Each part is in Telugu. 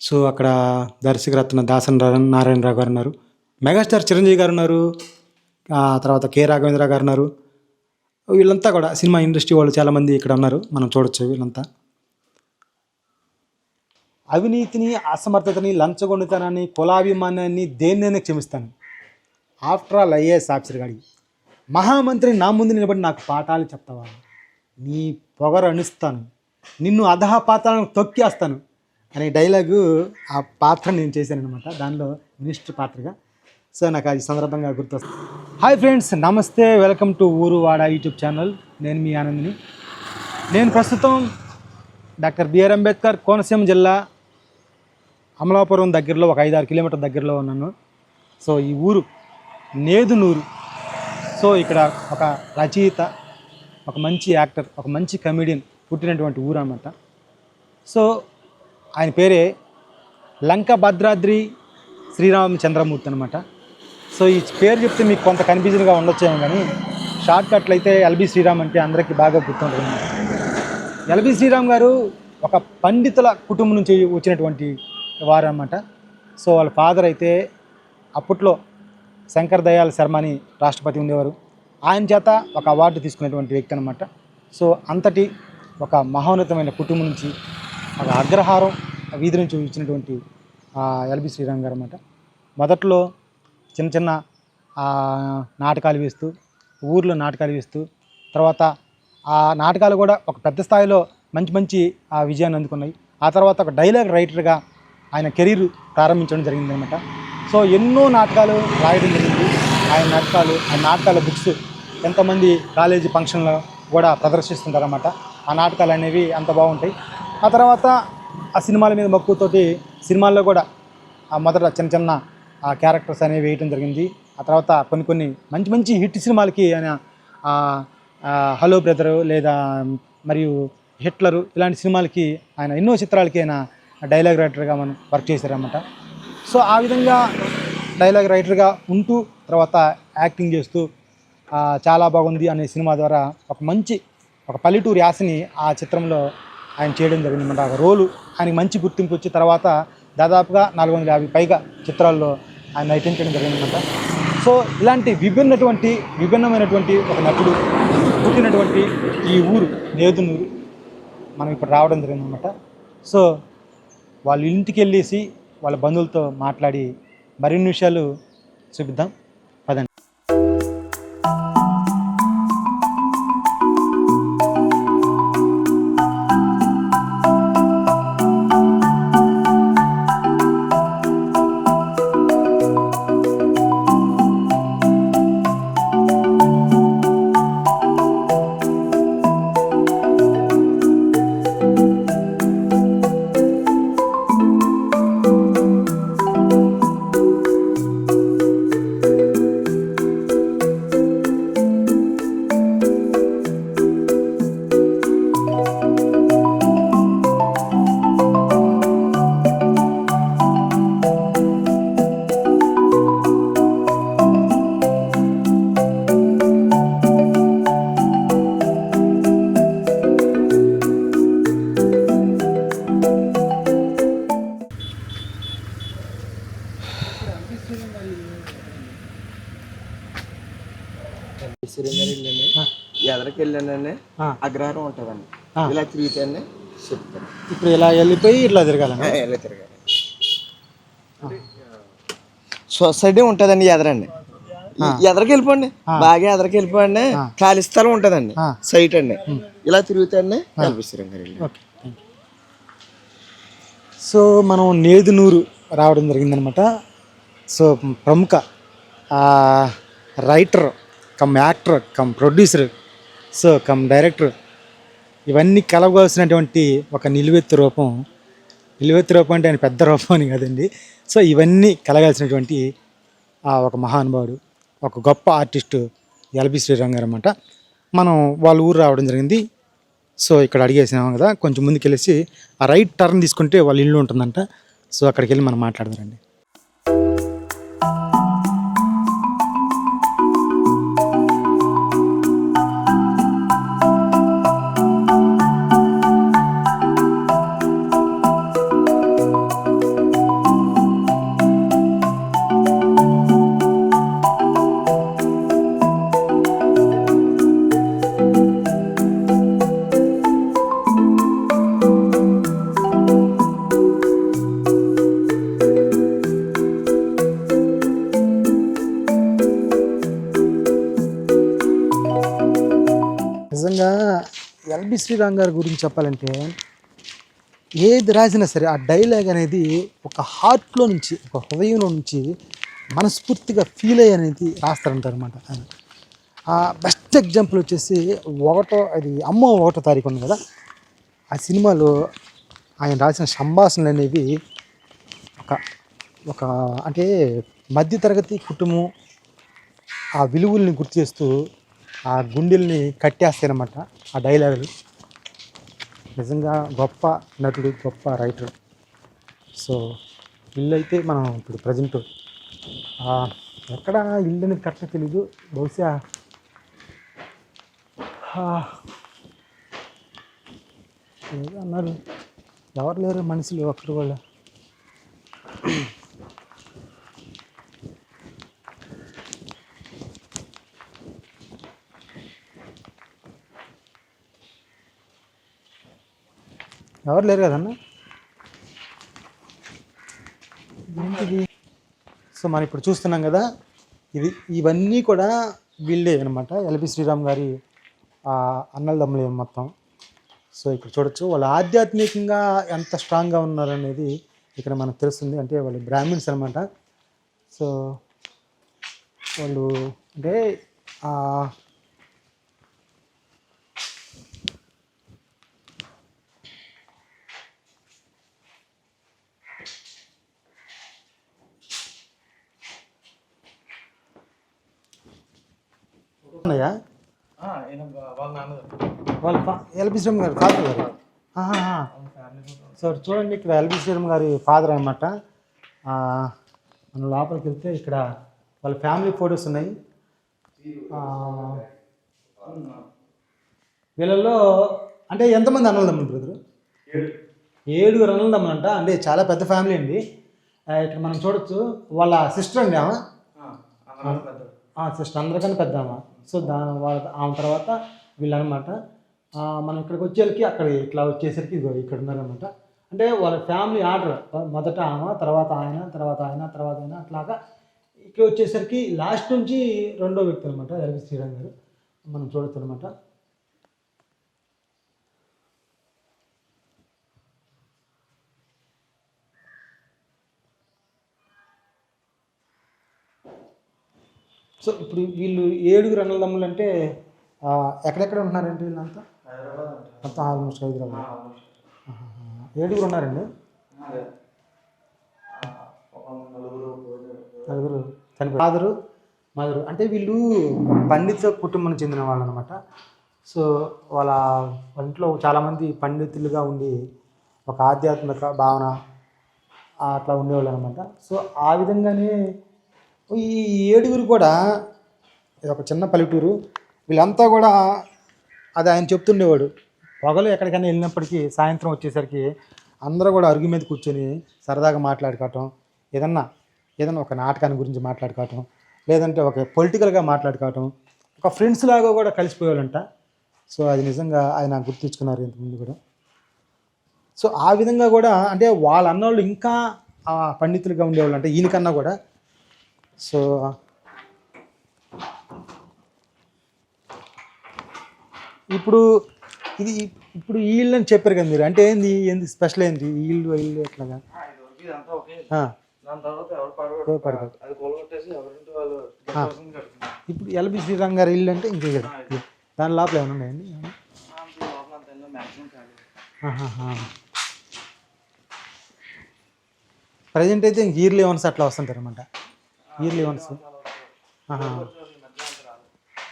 సో అక్కడ దర్శకరత్న దాసన్ రా- నారాయణరావు గారు ఉన్నారు. మెగాస్టార్ చిరంజీవి గారు ఉన్నారు. ఆ తర్వాత కె రాఘవేంద్ర గారు ఉన్నారు. వీళ్ళంతా కూడా సినిమా ఇండస్ట్రీ వాళ్ళు చాలామంది ఇక్కడ ఉన్నారు. మనం చూడొచ్చు వీళ్ళంతా. అవినీతిని అసమర్థతని లంచగొండితనాన్ని కులాభిమానాన్ని దేన్నైనా క్షమిస్తాను. After all IAS officer garu మహామంత్రి నా ముందు నిలబడి నాకు పాఠాలు చెప్తావా? నీ పొగరు అణిస్తాను. నిన్ను అధహ పాత్రను తొక్కేస్తాను. అనే డైలాగు ఆ పాత్ర నేను చేశాను అనమాట దానిలో మినిస్టర్ పాత్రగా. సో నాకు అది సందర్భంగా గుర్తొస్తుంది. హాయ్ ఫ్రెండ్స్ నమస్తే. వెల్కమ్ టు ఊరు వాడ యూట్యూబ్ ఛానల్. నేను మీ ఆనందిని. నేను ప్రస్తుతం డాక్టర్ బిఆర్ అంబేద్కర్ కోనసీమ జిల్లా అమలాపురం దగ్గరలో ఒక ఐదారు కిలోమీటర్ దగ్గరలో ఉన్నాను. సో ఈ ఊరు నేదునూరు. సో ఇక్కడ ఒక రచయిత ఒక మంచి యాక్టర్ ఒక మంచి కమెడియన్ పుట్టినటువంటి ఊరు అన్నమాట సో ఆయన పేరే లంక భద్రాద్రి శ్రీరామచంద్రమూర్తి అనమాట సో ఈ పేరు చెప్తే మీకు కొంత కన్ఫ్యూజన్గా ఉండొచ్చేమో కానీ షార్ట్ కట్లు అయితే ఎల్బి శ్రీరామ్ అంటే అందరికీ బాగా గుర్తుంటుంది. ఎల్బి శ్రీరామ్ గారు ఒక పండితుల కుటుంబం నుంచి వచ్చినటువంటి వారు సో వాళ్ళ ఫాదర్ అయితే అప్పట్లో శంకర్ దయాల్ శర్మ అని రాష్ట్రపతి ఉండేవారు. ఆయన చేత ఒక అవార్డు తీసుకునేటువంటి వ్యక్తి అనమాట సో అంతటి ఒక మహోన్నతమైన కుటుంబం నుంచి ఒక అగ్రహారం వీధి నుంచి ఇచ్చినటువంటి ఎల్బి శ్రీరామ్ గారు అనమాట మొదట్లో చిన్న చిన్న నాటకాలు వేస్తూ ఊర్లో నాటకాలు వేస్తూ తర్వాత ఆ నాటకాలు కూడా ఒక పెద్ద స్థాయిలో మంచి మంచి ఆ విజయాన్ని అందుకున్నాయి. ఆ తర్వాత ఒక డైలాగ్ రైటర్గా ఆయన కెరీర్ ప్రారంభించడం జరిగిందనమాట సో ఎన్నో నాటకాలు రాయడం జరిగింది. ఆయన నాటకాలు ఆ నాటకాల బుక్స్ ఎంతమంది కాలేజీ ఫంక్షన్లో కూడా ప్రదర్శిస్తుంటారన్నమాట. ఆ నాటకాలు అనేవి అంత బాగుంటాయి. ఆ తర్వాత ఆ సినిమాల మీద మక్కువతోటి సినిమాల్లో కూడా ఆ మొదట చిన్న చిన్న ఆ క్యారెక్టర్స్ అనేవి వేయటం జరిగింది. ఆ తర్వాత కొన్ని కొన్ని మంచి మంచి హిట్ సినిమాలకి ఆయన హలో బ్రదరు లేదా మరియు హిట్లరు ఇలాంటి సినిమాలకి ఆయన ఎన్నో చిత్రాలకి ఆయన డైలాగ్ రైటర్గా మనం వర్క్ చేశారన్నమాట. సో ఆ విధంగా డైలాగ్ రైటర్గా ఉంటూ తర్వాత యాక్టింగ్ చేస్తూ చాలా బాగుంది అనే సినిమా ద్వారా ఒక మంచి ఒక పల్లెటూరు యాసని ఆ చిత్రంలో ఆయన చేయడం జరిగిందన్నమాట ఆ రోలు ఆయనకి మంచి గుర్తింపు వచ్చి తర్వాత దాదాపుగా నాలుగు వందల యాభై పైగా చిత్రాల్లో ఆయన నటించడం జరిగిందన్నమాట సో ఇలాంటి విభిన్నటువంటి విభిన్నమైనటువంటి ఒక నటుడు పుట్టినటువంటి ఈ ఊరు నేదునూరు మనం ఇప్పుడు రావడం జరిగిందన్నమాట సో వాళ్ళ ఇంటికి వెళ్ళేసి వాళ్ళ బంధువులతో మాట్లాడి మరిన్ని విషయాలు చూపిద్దాం. వెళ్ళండి ఎదరికి వెళ్ళానండి. అగ్రహారం ఉంటుందండి. ఇలా తిరిగితేనే చెప్తాను. ఇప్పుడు ఇలా వెళ్ళిపోయి ఇట్లా తిరగాలండి ఇలా తిరగాలి. సొసైటీ ఉంటుందండి ఎదరండి. ఎదరికి వెళ్ళిపోండి బాగా ఎదరికి వెళ్ళిపోండి ఖాళీ స్థలం ఉంటుందండి. సైట్ అండి. ఇలా తిరుగుతాండి యూ. సో మనం నేదునూరు రావడం జరిగిందనమాట. సో ప్రముఖ ఆ, writer cum actor cum producer so cum director ఇవన్నీ కలవలసినటువంటి ఒక నిలువెత్తు రూపం. నిలువెత్తు రూపం అంటే ఆయన పెద్ద రూపం అని కదండి. సో ఇవన్నీ కలగాల్సినటువంటి ఆ, ఒక మహానుభావుడు ఒక గొప్ప ఆర్టిస్టు ఎల్బి శ్రీరామ్ గారు అనమాట మనం వాళ్ళ ఊరు రావడం జరిగింది. సో ఇక్కడ అడిగేసినాం కదా కొంచెం ముందుకు వెళ్ళేసి ఆ రైట్ టర్న్ తీసుకుంటే వాళ్ళ ఇల్లు ఉంటుందంట. సో అక్కడికి వెళ్ళి మనం మాట్లాడదారండి ఎల్బి శ్రీరామ్ గారి గురించి చెప్పాలంటే ఏది రాసినా సరే ఆ డైలాగ్ అనేది ఒక హార్ట్లో నుంచి ఒక హృదయంలో నుంచి మనస్ఫూర్తిగా ఫీల్ అయ్యి అనేది రాస్తారంటారనమాట ఆయన. ఆ బెస్ట్ ఎగ్జాంపుల్ వచ్చేసి ఒకటో అది అమ్మ ఒకటో తారీఖు ఉంది కదా ఆ సినిమాలో ఆయన రాసిన సంభాషణలు అనేవి ఒక ఒక అంటే మధ్యతరగతి కుటుంబం ఆ విలువల్ని గుర్తు చేస్తూ ఆ గుండెల్ని కట్టేస్తారనమాట ఆ డైలాగులు నిజంగా గొప్ప నటుడు గొప్ప రైటర్ సో ఇల్లు అయితే మనం ఇప్పుడు ప్రజెంట్ ఎక్కడ ఇల్లు అనేది కరెక్ట్ తెలీదు. బహుశా అన్నారు. ఎవరు లేరు మనుషులు ఒక్కరు కూడా. ఎవరు లేరు కదన్నా? ఏంటిది? సో మనం ఇప్పుడు చూస్తున్నాం కదా ఇది ఇవన్నీ కూడా వీళ్ళే అనమాట ఎల్బి శ్రీరామ్ గారి అన్నలదమ్ములే మొత్తం. సో ఇక్కడ చూడొచ్చు వాళ్ళు ఆధ్యాత్మికంగా ఎంత స్ట్రాంగ్గా ఉన్నారనేది ఇక్కడ మనకు తెలుస్తుంది. అంటే వాళ్ళు బ్రాహ్మిన్స్ అనమాట సో వాళ్ళు అంటే ఉన్నాయా? వాళ్ళ ఫా- ఎల్బి శ్రీరామ్ గారి ఫాదర్ గారు ఆహాహా. సో చూడండి ఇక్కడ ఎల్బి శ్రీరామ్ గారి ఫాదర్ అనమాట మనం లోపలికి వెళ్తే ఇక్కడ వాళ్ళ ఫ్యామిలీ ఫొటోస్ ఉన్నాయి. వీళ్ళల్లో అంటే ఎంతమంది అన్నదమ్ములు బ్రదరు? ఏడుగురు అన్నదమ్ములు అంట. అంటే చాలా పెద్ద ఫ్యామిలీ అండి. ఇక్కడ మనం చూడొచ్చు. వాళ్ళ సిస్టర్ అండి ఆమె. సిస్టర్ అందరికన్నా పెద్ద సో దా వాళ్ళ ఆమె తర్వాత వీళ్ళనమాట. మనం ఇక్కడికి వచ్చేసరికి అక్కడ ఇట్లా వచ్చేసరికి ఇదిగో ఇక్కడ ఉన్నారనమాట. అంటే వాళ్ళ ఫ్యామిలీ ఆర్డర్ మొదట ఆమె తర్వాత ఆయన తర్వాత ఆయన తర్వాత ఆయన అట్లాగా ఇక్కడ వచ్చేసరికి లాస్ట్ నుంచి రెండో వ్యక్తి అనమాట ఎల్వి శ్రీరామ్ గారు. మనం చూడొచ్చు అనమాట. సో ఇప్పుడు వీళ్ళు ఏడుగురు అన్నదమ్ములు అంటే ఎక్కడెక్కడ ఉంటున్నారండి వీళ్ళంతా? మొత్తం ఆల్మోస్ట్ హైదరాబాద్. ఏడుగురు ఉన్నారండి? నలుగురు ఫాదరు మదరు. అంటే వీళ్ళు పండిత కుటుంబం చెందిన వాళ్ళు అనమాట సో వాళ్ళ ఇంట్లో చాలామంది పండితులుగా ఉండి ఒక ఆధ్యాత్మిక భావన అట్లా ఉండేవాళ్ళు అనమాట సో ఆ విధంగానే ఈ ఏడుగురు కూడా ఇది ఒక చిన్న పల్లెటూరు వీళ్ళంతా కూడా అది ఆయన చెప్తుండేవాడు. పొగలు ఎక్కడికైనా వెళ్ళినప్పటికీ సాయంత్రం వచ్చేసరికి అందరూ కూడా అరుగు మీద కూర్చొని సరదాగా మాట్లాడుకోవటం ఏదన్నా ఏదన్నా ఒక నాటకాన్ని గురించి మాట్లాడుకోవటం లేదంటే ఒక పొలిటికల్గా మాట్లాడుకోవటం ఒక ఫ్రెండ్స్ లాగా కూడా కలిసిపోయేవాళ్ళంట. సో అది నిజంగా ఆయన గుర్తించుకున్నారు ఇంతకుముందు కూడా. సో ఆ విధంగా కూడా అంటే వాళ్ళ అన్నోళ్ళు ఇంకా పండితులుగా ఉండేవాళ్ళు అంటే ఈయనకన్నా కూడా. సో ఇప్పుడు ఇది ఇప్పుడు ఈ ఇల్లు అని చెప్పారు కదా మీరు. అంటే ఏంది? ఏంది స్పెషల్ ఏంది? ఈ ఇల్లు ఎట్లాగా. ఇప్పుడు ఎల్బి శ్రీరామ్ గారి ఇల్లు అంటే ఇంకే కదా. దాని లోపల ఏమైనా ఉన్నాయండి. ప్రజెంట్ అయితే ఇంక ఇయర్లీ వన్స్ అట్లా వస్తుంటారు అనమాట ఇయర్లీ వన్స్.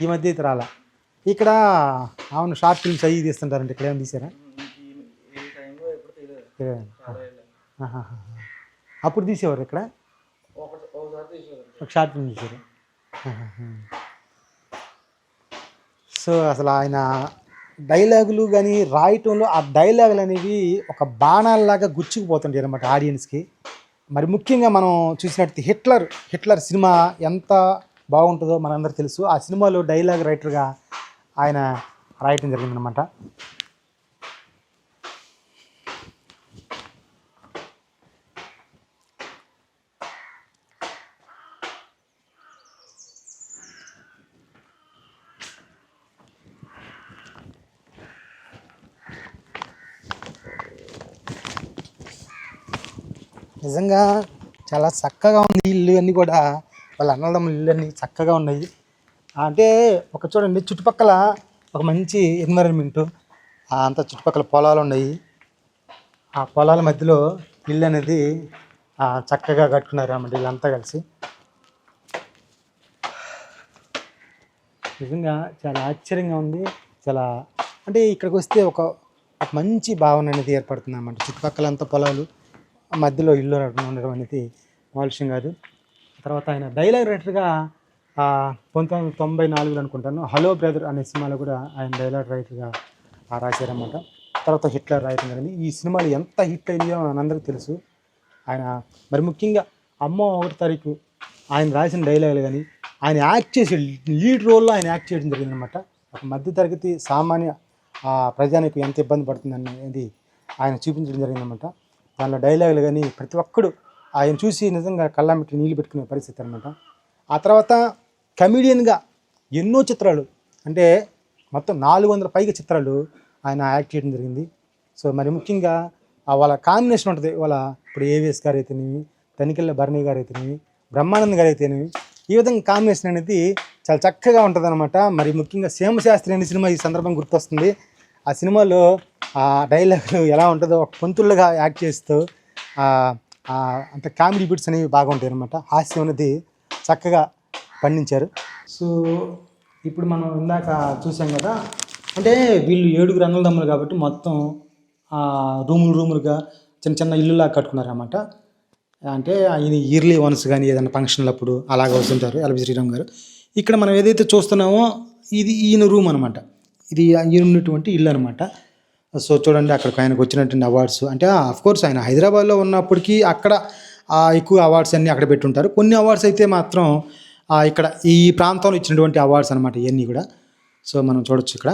ఈ మధ్య అయితే రాలా. ఇక్కడ అవును షార్ట్ ఫిల్మ్స్ అవి తీస్తుంటారంటే. ఇక్కడ ఏమైనా తీసారా. అప్పుడు తీసేవారు ఇక్కడ? ఒక షార్ట్ ఫిల్మ్ తీసారు. సో అసలు ఆయన డైలాగులు కానీ రాయటంలో ఆ డైలాగులు అనేవి ఒక బాణాలలాగా గుచ్చుకుపోతుంటాయి అనమాట ఆడియన్స్కి. మరి ముఖ్యంగా మనం చూసినట్టు హిట్లర్ హిట్లర్ సినిమా ఎంత బాగుంటుందో మనందరూ తెలుసు. ఆ సినిమాలో డైలాగ్ రైటర్గా ఆయన రాయటం జరిగిందనమాట నిజంగా చాలా చక్కగా ఉంది ఇల్లు అన్నీ కూడా. వాళ్ళ అన్నదమ్ముల ఇల్లు అన్నీ చక్కగా ఉన్నాయి. అంటే ఒక చూడండి చుట్టుపక్కల ఒక మంచి ఎన్విరాన్మెంట్ అంత చుట్టుపక్కల పొలాలు ఉన్నాయి. ఆ పొలాల మధ్యలో ఇల్లు అనేది చక్కగా కట్టుకున్నారు అన్నమాట వీళ్ళంతా కలిసి. నిజంగా చాలా ఆశ్చర్యంగా ఉంది. చాలా అంటే ఇక్కడికి వస్తే ఒక ఒక మంచి భావన అనేది ఏర్పడుతుంది అన్నమాట. చుట్టుపక్కల అంతా పొలాలు మధ్యలో ఇల్లు ఉండడం అనేది మామూలు విషయం కాదు. తర్వాత ఆయన డైలాగ్ రైటర్గా పంతొమ్మిది వందల తొంభై నాలుగులో అనుకుంటాను హలో బ్రదర్ అనే సినిమాలో కూడా ఆయన డైలాగ్ రైటర్గా రాశారన్నమాట. తర్వాత హిట్లర్ రాయటం కానీ ఈ సినిమాలు ఎంత హిట్ అయ్యాయో అందరికీ తెలుసు. ఆయన మరి ముఖ్యంగా అమ్మ ఒకటి తారీఖు ఆయన రాసిన డైలాగులు కానీ ఆయన యాక్ట్ చేసే లీడ్ రోల్లో ఆయన యాక్ట్ చేయడం జరిగిందనమాట ఒక మధ్య తరగతి సామాన్య ప్రజానికి ఎంత ఇబ్బంది పడుతుందని అనేది ఆయన చూపించడం జరిగిందనమాట దానిలో డైలాగులు కానీ ప్రతి ఒక్కడు ఆయన చూసి నిజంగా కళ్ళమిట్టి నీళ్ళు పెట్టుకునే పరిస్థితి అనమాట ఆ తర్వాత కమిడియన్గా ఎన్నో చిత్రాలు అంటే మొత్తం నాలుగు వందల పైగా చిత్రాలు ఆయన యాక్ట్ చేయడం జరిగింది. సో మరి ముఖ్యంగా ఆ వాళ్ళ కాంబినేషన్ ఉంటుంది. వాళ్ళ ఇప్పుడు ఏవిఎస్ గారు అయితేనేమి తనికెళ్ళ భరణి గారు అయితేనేమి బ్రహ్మానంద్ గారు అయితేనేమి ఈ విధంగా కాంబినేషన్ అనేది చాలా చక్కగా ఉంటుంది మరి ముఖ్యంగా సీమశాస్త్రి అనే సినిమా ఈ సందర్భం గుర్తొస్తుంది. ఆ సినిమాలో ఆ డైలాగులు ఎలా ఉంటుందో ఒక పంతులుగా యాక్ట్ చేస్తూ అంత కామెడీ బిట్స్ అనేవి బాగుంటాయి అనమాట హాస్యం అనేది చక్కగా పండించారు. సో ఇప్పుడు మనం ఇందాక చూసాం కదా అంటే వీళ్ళు ఏడుగురు అన్నదమ్ములు కాబట్టి మొత్తం రూములు రూములుగా చిన్న చిన్న ఇల్లులా కట్టుకున్నారు అనమాట అంటే ఆయన ఇయర్లీ వన్స్ కానీ ఏదైనా ఫంక్షన్లు అప్పుడు అలాగ వస్తుంటారు ఎల్బి శ్రీరామ్ గారు. ఇక్కడ మనం ఏదైతే చూస్తున్నామో ఇది ఈయన రూమ్ అనమాట ఇది ఈయన ఉన్నటువంటి ఇల్లు అనమాట సో చూడండి అక్కడికి ఆయనకు వచ్చినటువంటి అవార్డ్స్. అంటే ఆఫ్ కోర్స్ ఆయన హైదరాబాద్లో ఉన్నప్పటికీ అక్కడ ఆ, ఎక్కువ అవార్డ్స్ అన్నీ అక్కడ పెట్టుంటారు. కొన్ని అవార్డ్స్ అయితే మాత్రం ఇక్కడ ఈ ప్రాంతంలో ఇచ్చినటువంటి అవార్డ్స్ అనమాట ఇవన్నీ కూడా. సో మనం చూడొచ్చు ఇక్కడ.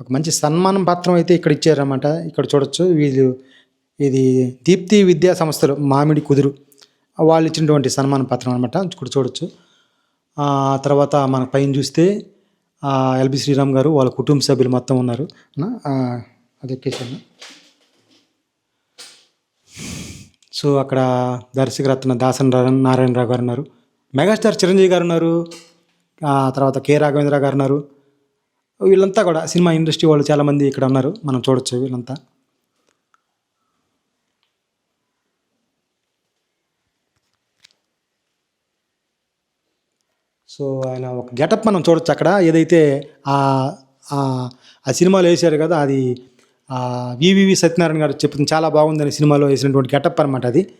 ఒక మంచి సన్మానం పత్రం అయితే ఇక్కడ ఇచ్చారన్నమాట. ఇక్కడ చూడొచ్చు. వీళ్ళు ఇది దీప్తి విద్యా సంస్థలు మామిడి కుదురు. వాళ్ళు ఇచ్చినటువంటి సన్మాన పత్రం అనమాట ఇక్కడ చూడొచ్చు. తర్వాత మన పైన చూస్తే ఎల్బి శ్రీరామ్ గారు వాళ్ళ కుటుంబ సభ్యులు మొత్తం ఉన్నారు. అది ఎక్కేసాను సో అక్కడ దర్శకరత్న దాసన్ నారాయణరావు గారు ఉన్నారు. మెగాస్టార్ చిరంజీవి గారు ఉన్నారు. తర్వాత కె రాఘవేంద్ర గారు ఉన్నారు. వీళ్ళంతా కూడా సినిమా ఇండస్ట్రీ వాళ్ళు చాలామంది ఇక్కడ ఉన్నారు. మనం చూడొచ్చు వీళ్ళంతా. సో ఆయన ఒక గెటప్ మనం చూడొచ్చు అక్కడ. ఏదైతే ఆ ఆ- సినిమాలో వేశారు కదా అది వివివి సత్యనారాయణ గారు చెప్పింది చాలా బాగుందని సినిమాలో వేసినటువంటి గెటప్ అనమాట అది.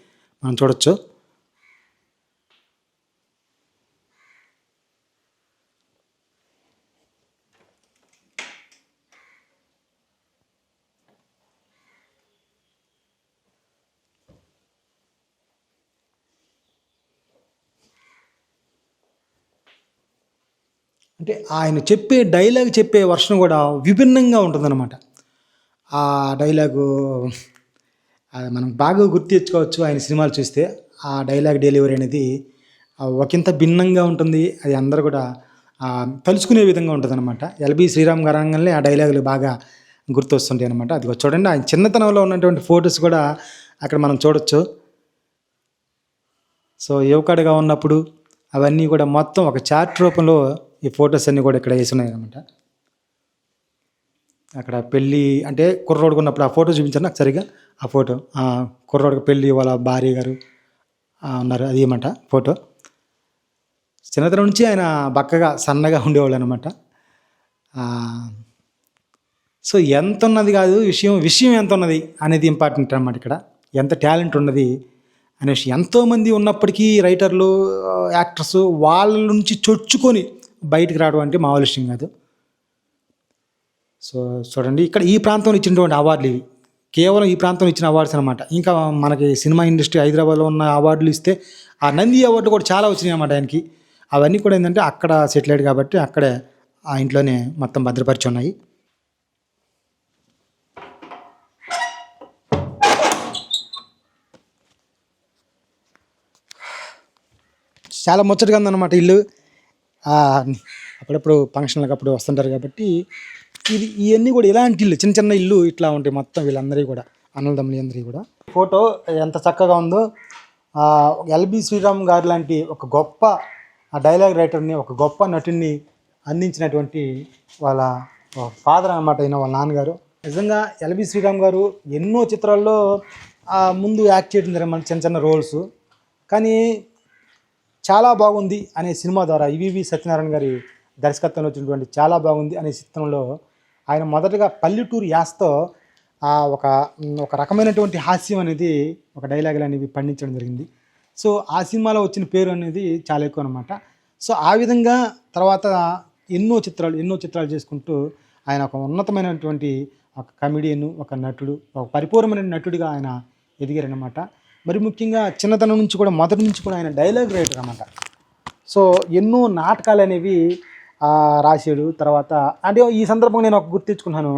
మనం చూడొచ్చు. అంటే ఆయన చెప్పే డైలాగ్ చెప్పే వర్షన్ కూడా విభిన్నంగా ఉంటుందన్నమాట. ఆ డైలాగు అది మనం బాగా గుర్తు తెచ్చుకోవచ్చు ఆయన సినిమాలు చూస్తే. ఆ డైలాగ్ డెలివరీ అనేది ఒకంత భిన్నంగా ఉంటుంది. అది అందరూ కూడా తలుచుకునే విధంగా ఉంటుందన్నమాట. ఎల్బి శ్రీరామ్ గారు అనగానే ఆ డైలాగులు బాగా గుర్తొస్తుంటాయి అనమాట అది చూడండి ఆయన చిన్నతనంలో ఉన్నటువంటి ఫొటోస్ కూడా అక్కడ మనం చూడొచ్చు. సో యువకుడిగా ఉన్నప్పుడు అవన్నీ కూడా మొత్తం ఒక చార్ట్ రూపంలో ఈ ఫొటోస్ అన్నీ కూడా ఇక్కడ వేసి ఉన్నాయి అనమాట అక్కడ పెళ్ళి అంటే కుర్రోడుకు ఉన్నప్పుడు ఆ ఫోటో చూపించారు నాకు సరిగా? ఆ ఫోటో. ఆ కుర్రోడికి పెళ్ళి వాళ్ళ భార్య గారు ఉన్నారు. అది ఏమంట ఫోటో. చిన్నతనం నుంచి ఆయన బక్కగా సన్నగా ఉండేవాళ్ళు అనమాట సో ఎంత ఉన్నది కాదు విషయం విషయం ఎంత ఉన్నది అనేది ఇంపార్టెంట్ అనమాట ఇక్కడ. ఎంత టాలెంట్ ఉన్నది అనే విషయం. ఎంతోమంది ఉన్నప్పటికీ రైటర్లు యాక్టర్స్ వాళ్ళ నుంచి చొచ్చుకొని బయటికి రావడం అంటే మామూలు విషయం కాదు. సో చూడండి ఇక్కడ ఈ ప్రాంతంలో ఇచ్చినటువంటి అవార్డులు ఇవి. కేవలం ఈ ప్రాంతంలో ఇచ్చిన అవార్డ్స్ అనమాట ఇంకా మనకి సినిమా ఇండస్ట్రీ హైదరాబాద్లో ఉన్న అవార్డులు ఇస్తే ఆ నంది అవార్డులు కూడా చాలా వచ్చినాయి అన్నమాట ఆయనకి. అవన్నీ కూడా ఏంటంటే అక్కడ సెటిల్ అయ్యాడు కాబట్టి అక్కడే ఆ ఇంట్లోనే మొత్తం భద్రపరిచి ఉన్నాయి. చాలా ముచ్చటగా ఉందన్నమాట ఇల్లు. అప్పుడప్పుడు ఫంక్షన్లకు అప్పుడు వస్తుంటారు కాబట్టి ఇది ఇవన్నీ కూడా ఇలాంటి ఇల్లు చిన్న చిన్న ఇల్లు ఇట్లా ఉంటాయి మొత్తం వీళ్ళందరికీ కూడా అన్నదమ్ములు అందరికీ కూడా. ఫోటో ఎంత చక్కగా ఉందో ఎల్బి శ్రీరామ్ గారు లాంటి ఒక గొప్ప ఆ డైలాగ్ రైటర్ని ఒక గొప్ప నటుడిని అందించినటువంటి వాళ్ళ ఫాదర్ అన్నమాట అయిన వాళ్ళ నాన్నగారు. నిజంగా ఎల్బి శ్రీరామ్ గారు ఎన్నో చిత్రాల్లో ముందు యాక్ట్ చేయడం జరిగింది చిన్న చిన్న రోల్స్. కానీ చాలా బాగుంది అనే సినిమా ద్వారా ఈవీవి సత్యనారాయణ గారి దర్శకత్వంలో వచ్చినటువంటి చాలా బాగుంది అనే చిత్రంలో ఆయన మొదటగా పల్లెటూరు యాస్తో ఒక ఒక రకమైనటువంటి హాస్యం అనేది ఒక డైలాగులు అనేవి పండించడం జరిగింది. సో ఆ సినిమాలో వచ్చిన పేరు అనేది చాలా ఎక్కువ అనమాట సో ఆ విధంగా తర్వాత ఎన్నో చిత్రాలు ఎన్నో చిత్రాలు చేసుకుంటూ ఆయన ఒక ఉన్నతమైనటువంటి ఒక కమెడియన్ ఒక నటుడు ఒక పరిపూర్ణమైన నటుడిగా ఆయన ఎదిగారనమాట మరి ముఖ్యంగా చిన్నతనం నుంచి కూడా మొదటి నుంచి కూడా ఆయన డైలాగ్ రైటర్ అనమాట సో ఎన్నో నాటకాలు అనేవి రాశాడు. తర్వాత అంటే ఈ సందర్భంగా నేను ఒక గుర్తించుకున్నాను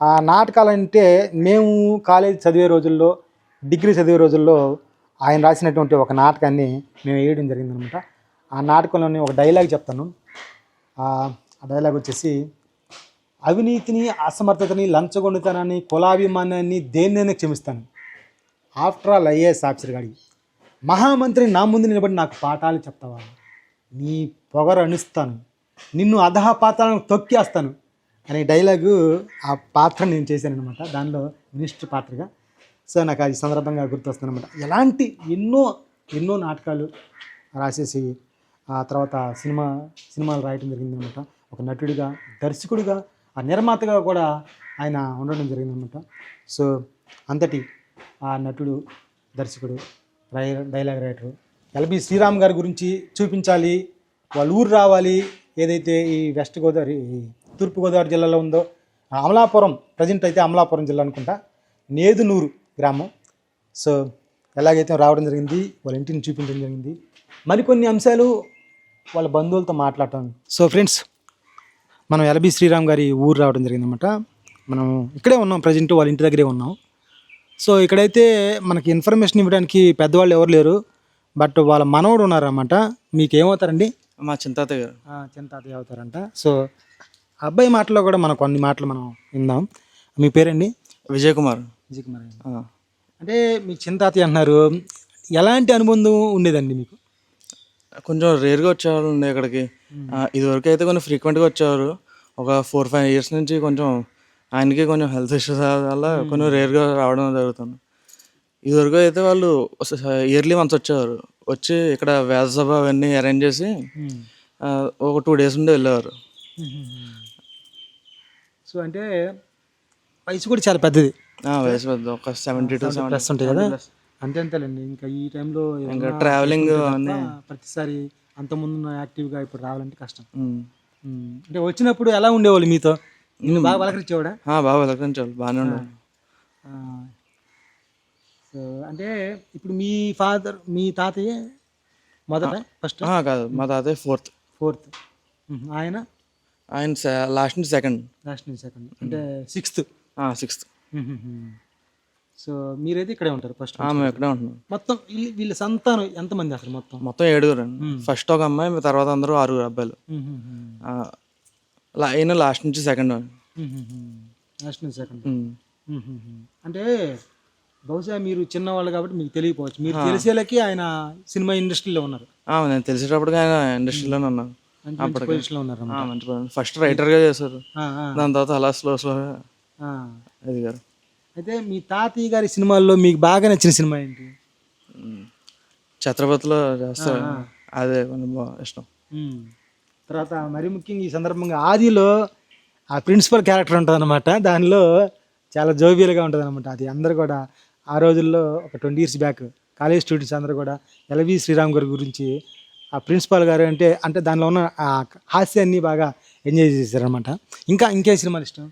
ఆ నాటకాలు అంటే మేము కాలేజ్ చదివే రోజుల్లో డిగ్రీ చదివే రోజుల్లో ఆయన రాసినటువంటి ఒక నాటకాన్ని మేము వేయడం జరిగిందనమాట ఆ నాటకంలోని ఒక డైలాగ్ చెప్తాను. ఆ డైలాగ్ వచ్చేసి అవినీతిని అసమర్థతని లంచగొండితనాన్ని కులాభిమానాన్ని దేన్నైనా క్షమిస్తాను. ఆఫ్టర్ ఆల్ ఐఏఎస్ ఆఫీసర్ గాడి. మహామంత్రి నా ముందు నిలబడి నాకు పాఠాలు చెప్తావా? నీ పొగరు అణిస్తాను. నిన్ను అధహ పాత్రను తొక్కేస్తాను అనే డైలాగు ఆ పాత్ర నేను చేశాను అనమాట దానిలో మినిస్టర్ పాత్రగా. సో నాకు అది సందర్భంగా గుర్తొస్తుంది అనమాట ఎలాంటి ఎన్నో ఎన్నో నాటకాలు రాసేసి ఆ తర్వాత సినిమా సినిమాలు రాయటం జరిగింది అనమాట ఒక నటుడిగా దర్శకుడిగా ఆ నిర్మాతగా కూడా ఆయన ఉండడం జరిగిందనమాట సో అంతటి ఆ నటుడు దర్శకుడు రై dialogue writer. LB Sriram garu గురించి చూపించాలి. వాళ్ళ ఊరు రావాలి. ఏదైతే ఈ వెస్ట్ గోదావరి తూర్పుగోదావరి జిల్లాలో ఉందో ఆ అమలాపురం ప్రజెంట్ అయితే అమలాపురం జిల్లా అనుకుంటా నేదునూరు గ్రామం. సో ఎలాగైతే రావడం జరిగింది వాళ్ళ ఇంటిని చూపించడం జరిగింది. మరికొన్ని అంశాలు వాళ్ళ బంధువులతో మాట్లాడటం సో ఫ్రెండ్స్ మనం ఎల్బి శ్రీరామ్ గారి ఊరు రావడం జరిగిందన్నమాట. మనం ఇక్కడే ఉన్నాం ప్రజెంట్ వాళ్ళ ఇంటి దగ్గరే ఉన్నాం. సో ఇక్కడైతే మనకి ఇన్ఫర్మేషన్ ఇవ్వడానికి పెద్దవాళ్ళు ఎవరు లేరు బట్ వాళ్ళ మనవడు ఉన్నారన్నమాట. మీకు ఏమవుతారండి మా చింతాత గారు. చిన్న తాతయ్య అవుతారంట. సో అబ్బాయి మాటలో కూడా మనం కొన్ని మాటలు మనం విందాం. మీ పేరండి? విజయ్ కుమార్. విజయ్ కుమార్. అంటే మీకు చిన్న తాతయ్య అంటున్నారు ఎలాంటి అనుబంధం ఉండేదండి మీకు? కొంచెం రేర్గా వచ్చేవాళ్ళు ఉండే ఇక్కడికి. ఇదివరకు అయితే కొంచెం ఫ్రీక్వెంట్గా వచ్చేవారు. ఒక ఫోర్ ఫైవ్ ఇయర్స్ నుంచి కొంచెం ఆయనకి కొంచెం హెల్త్ ఇష్యూస్ వల్ల కొంచెం రేర్గా రావడం జరుగుతుంది. ఇదివరకు అయితే వాళ్ళు ఇయర్లీ వన్స్ వచ్చేవారు. వచ్చి ఇక్కడ వేద సభ అవన్నీ అరేంజ్ చేసి ఒక టూ డేస్ ఉండి వెళ్ళేవారు. సో అంటే వయసు కూడా చాలా పెద్దది. వయసు పెద్ద ఒక సెవెంటీ టు ప్లస్ ఉంటాయి కదా? అంతే అంతేలేండి. ఇంకా ఈ టైంలో ఇంకా ట్రావెలింగ్ ప్రతిసారి అంత ముందు యాక్టివ్గా ఇప్పుడు రావాలంటే కష్టం. అంటే వచ్చినప్పుడు ఎలా ఉండేవాళ్ళు మీతో? నువ్వు బాగా పలకరించేవాడా? బాగా వెళ్ళకరించాలి బాగానే. సో అంటే ఇప్పుడు మీ ఫాదర్ మీ తాతయ్య మొదట ఫస్ట్ కాదు మా తాతయ్య ఫోర్త్ ఫోర్త్ ఆయన? ఆయన లాస్ట్ నుంచి సెకండ్ లాస్ట్ నుంచి సెకండ్ అంటే సిక్స్త్ సిక్స్త్ సో మీరైతే ఇక్కడే ఉంటారు ఫస్ట్ మేము ఎక్కడే ఉంటున్నాం. మొత్తం వీళ్ళ వీళ్ళ సంతానం ఎంతమంది అసలు మొత్తం? మొత్తం ఏడుగురు ఫస్ట్ ఒక అమ్మాయి తర్వాత అందరూ ఆరుగురు అబ్బాయిలు. ఈయన లాస్ట్ నుంచి సెకండ్ లాస్ట్ నుంచి సెకండ్ అంటే బహుశా మీరు చిన్నవాళ్ళు కాబట్టి మీకు తెలియకపోవచ్చు. మీరు తెలిసేలకి ఆయన సినిమా ఇండస్ట్రీలో ఉన్నారు. నేను తెలిసేటప్పుడు ఆయన ఇండస్ట్రీలోనే ఉన్నాను. పొజిషన్లో ఉన్నారు మంచి ఫస్ట్ రైటర్గా చేశారు. దాని తర్వాత అలా స్లో స్లోగా ఆ. ఎదిగారు అయితే మీ తాతయ్య గారి సినిమాల్లో మీకు బాగా నచ్చిన సినిమా ఏంటి. ఛత్రపతిలో చేస్తారు. అదే కొంచెం ఇష్టం. తర్వాత మరి ముఖ్యంగా ఈ సందర్భంగా ఆదిలో ఆ ప్రిన్సిపల్ క్యారెక్టర్ ఉంటుంది అనమాట దానిలో చాలా జోవియల్గా ఉంటుంది అనమాట అది అందరూ కూడా ఆ రోజుల్లో ఒక twenty years back college students అందరూ కూడా ఎల్వి శ్రీరామ్ గారి గురించి ఆ ప్రిన్సిపాల్ గారు అంటే అంటే దానిలో ఉన్న ఆ హాస్యాన్ని బాగా ఎంజాయ్ చేశారనమాట ఇంకా ఇంకే సినిమాలు ఇష్టం?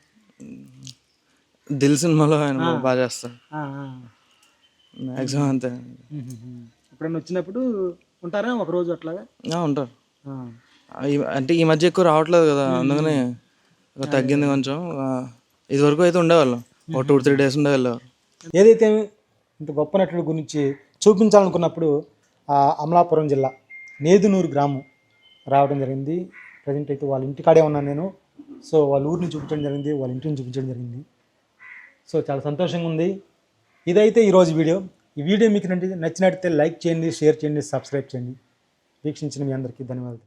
దిల్ సినిమాలో ఆయన బాగా ఆ. మ్యాక్సిమం అంతే. ఎప్పుడైనా వచ్చినప్పుడు ఉంటారా ఒక రోజు అట్లాగా? ఉంటారు. అంటే ఈ మధ్య ఎక్కువ రావట్లేదు కదా అందుకని తగ్గింది కొంచెం. ఆ, ఇదివరకు అయితే ఉండేవాళ్ళం. ఒక టూ త్రీ డేస్ ఉండే వెళ్ళేవారు ఏదైతే ఇంత గొప్ప నటుడి గురించి చూపించాలనుకున్నప్పుడు అమలాపురం జిల్లా నేదునూరు గ్రామం రావడం జరిగింది. ప్రజెంట్ అయితే వాళ్ళ ఇంటికాడే ఉన్నాను నేను. సో వాళ్ళ ఊరిని చూపించడం జరిగింది వాళ్ళ ఇంటిని చూపించడం జరిగింది. సో చాలా సంతోషంగా ఉంది. ఇదైతే ఈరోజు వీడియో. ఈ వీడియో మీకు నచ్చి- నచ్చినట్లయితే లైక్ చేయండి షేర్ చేయండి సబ్స్క్రైబ్ చేయండి. వీక్షించిన మీ అందరికీ ధన్యవాదాలు.